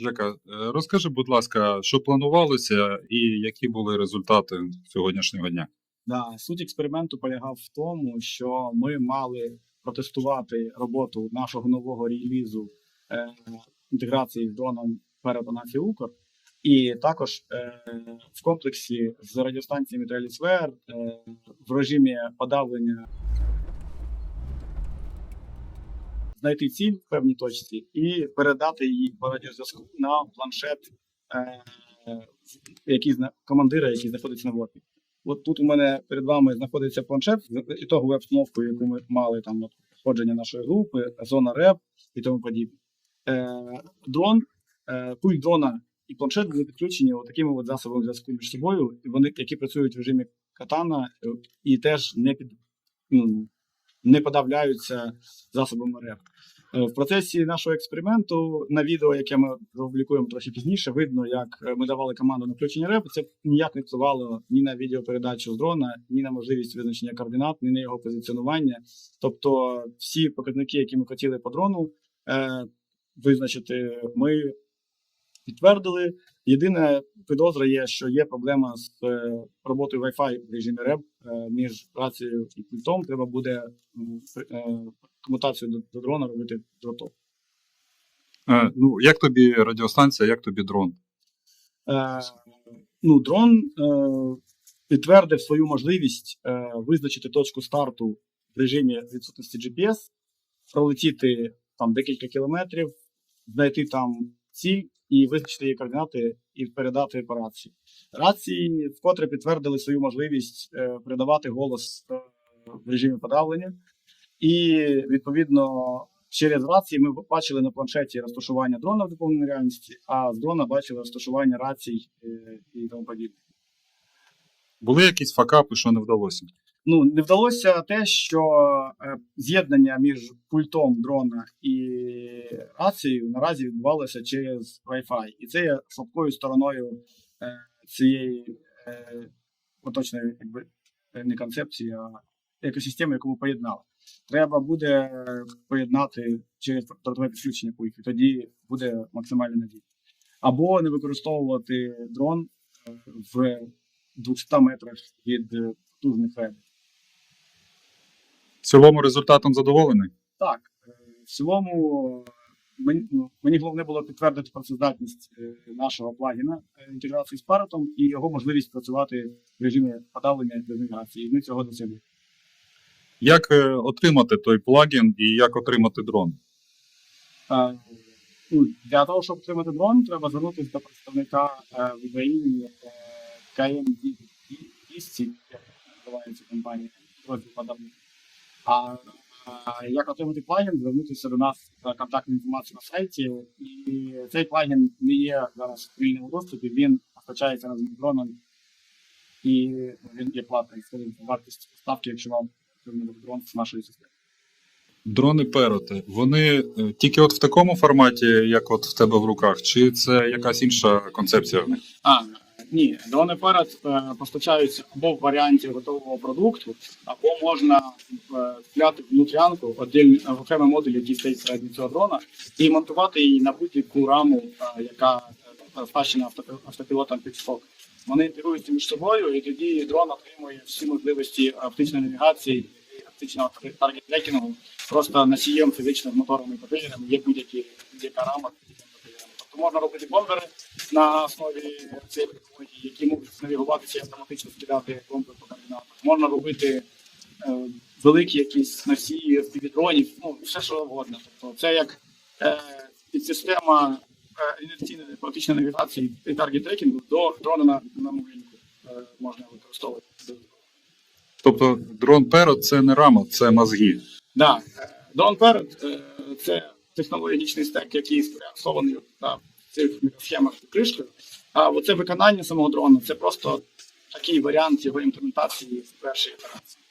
Жека, е, розкажи, будь ласка, що планувалося і які були результати сьогоднішнього дня? Да, суть експерименту полягав в тому, що ми мали протестувати роботу нашого нового релізу е, інтеграції з дроном перед Анафі Укр, і також е, в комплексі з радіостанціями Трелісвер е, в режимі подавлення знайти ціль в певній точці і передати її по радіозв'язку на планшет е, який командира, який знаходиться на ВОПі. От тут у мене перед вами знаходиться планшет з ітоговою обстановкою, яку ми мали там входження нашої групи, зона РЕП і тому подібне. Е, дрон, е, пульт дрона і планшет були підключені такими от засобами зв'язку між собою, і вони, які працюють в режимі катана е, і теж не під ну, не подавляються засобами РЕП. В процесі нашого експерименту на відео, яке ми опублікуємо трохи пізніше, видно, як е, ми давали команду на включення репу. Це ніяк не впливало ні на відеопередачу з дрона, ні на можливість визначення координат, ні на його позиціонування. Тобто, всі показники, які ми хотіли по дрону е, визначити, ми підтвердили. Єдине підозра є, що є проблема з е, роботою Wi-Fi в режимі REP е, між рацією і пультом. Треба буде е, комутацію до, до дрона робити дротом. Е, ну, як тобі радіостанція, як тобі дрон? Е, ну, дрон е, підтвердив свою можливість е, визначити точку старту в режимі відсутності GPS, пролетіти там декілька кілометрів, знайти там ціль і визначити її координати і передати по рації. Рації вкотре підтвердили свою можливість е, передавати голос е, в режимі подавлення, і відповідно через рації ми бачили на планшеті розташування дрона в доповненій реальності, а з дрона бачили розташування рацій е, і тому подібне. Були якісь факапи, що не вдалося? Ну не вдалося те, що е, з'єднання між пультом дрона і рацією наразі відбувалося через Wi-Fi, і це є слабкою стороною е, цієї е, поточної, якби не концепції, а екосистеми, яку ми поєднали. Треба буде поєднати через дротове підключення і тоді буде максимально надійно. Або не використовувати дрон в 200 метрах від потужних реб. В цілому результатом задоволений? Так, в цілому мені, ну, мені головне було підтвердити працездатність е, нашого плагіна е, інтеграції з паротом і його можливість працювати в режимі подавлення. І ми цього досягли. Як е, отримати той плагін і як отримати дрон? Ну, Для того, щоб отримати дрон, треба звернутися до представника в Україні KM200, як називається компанія, розділ подавлення. А а як отримати плагін, звернутися до нас за контактну інформацію на сайті. І цей плагін не є зараз в вільному доступі, він постачається разом з дроном і він є платний вартість ставки, якщо вам потрібен дрон з нашої системи. Дрони Пероти, вони е, тільки от в такому форматі, як от в тебе в руках, чи це якась інша концепція в них? А, ні, дрони перед е, постачаються або в варіанті готового продукту, або можна е, купляти внутрянку, отдельний в окремий модуль, який стоїть всередині цього дрона, і монтувати її на будь-яку раму, е, яка е, авто- автопілотом підскок. Вони інтегруються між собою, і тоді дрон отримує всі можливості оптичної навігації і оптичного таргет трекінгу. Просто носієм фізично з моторами і патрульними є будь-які будь-яка рама. Тобто можна робити бомбери на основі технології, які можуть навігуватися і автоматично скидати бомби по координатах. Можна робити е, великі якісь носії співдронів, ну все що завгодно. Тобто це як е, підсистема е, інерційної практичної навігації і таргет трекінгу до дрона на, на ринку е, можна використовувати. Тобто дрон Перот це не рама, це мозги. Да. е, Дрон перед це технологічний стек, який сформований на цих мікросхемах кришкою. А оце виконання самого дрона це просто такий варіант його імплементації в першій операції.